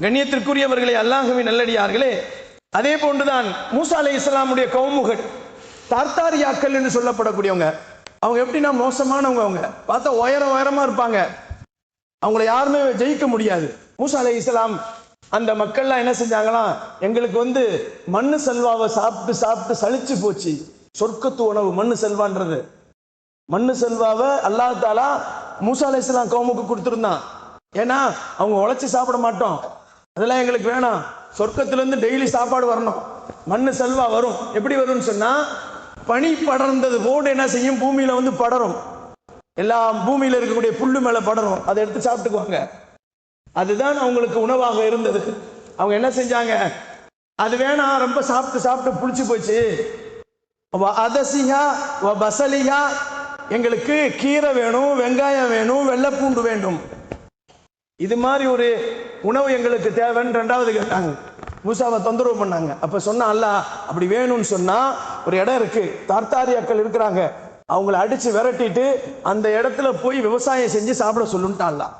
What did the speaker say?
கண்ணியத்திற்குரியவர்களே அல்லாஹுவின் நல்லடியார்களே அதே போன்றுதான் மூசா அலை இஸ்லாமுடைய கவுமுகள் தார்த்தாரியாக்கள் என்று சொல்லப்படக்கூடியவங்க. அவங்க எப்படின்னா மோசமானவங்க அவங்க. பார்த்தா உயரம் உயரமா இருப்பாங்க. அவங்கள யாருமே ஜெயிக்க முடியாது. மூசா அலை இஸ்லாம் அந்த மக்கள்லாம் என்ன செஞ்சாங்களாம் எங்களுக்கு வந்து மண்ணு செல்வாவை சாப்பிட்டு சாப்பிட்டு சளிச்சு போச்சு. சொர்க்கத்து உணவு மண்ணு செல்வான்றது. மண்ணு செல்வாவை அல்லாத்தாலா மூசா அலை இஸ்லாம் கவுமுக்கு கொடுத்துருந்தான். ஏன்னா அவங்க உழைச்சி சாப்பிட மாட்டோம். அதெல்லாம் எங்களுக்கு வேணாம். சொர்க்கத்திலேருந்து டெய்லி சாப்பாடு வரணும். மண் செல்வா வரும். எப்படி வரும்னு சொன்னா பனி படர்ந்தது போடு என்ன செய்யும்? பூமியில வந்து படரும். எல்லா பூமியில இருக்கக்கூடிய புல்லு மேல படரும். அதை எடுத்து சாப்பிட்டுக்குவாங்க. அதுதான் அவங்களுக்கு உணவாக இருந்தது. அவங்க என்ன செஞ்சாங்க? அது வேணாம். ரொம்ப சாப்பிட்டு சாப்பிட்டு புளிச்சு போச்சு. வ பசலியா எங்களுக்கு கீரை வேணும் வெங்காயம் வேணும் வெள்ளைப்பூண்டு வேண்டும். இது மாதிரி ஒரு உணவு எங்களுக்கு தேவைன்னு ரெண்டாவது கேட்டாங்க மூசாவை தொந்தரவு பண்ணாங்க. அப்ப சொன்னா அல்ல அப்படி வேணும்னு சொன்னா ஒரு இடம் இருக்கு. தார்த்தாரியாக்கள் இருக்கிறாங்க. அவங்கள அடிச்சு விரட்டிட்டு அந்த இடத்துல போய் விவசாயம் செஞ்சு சாப்பிட சொல்லுன்ட்டான்லாம்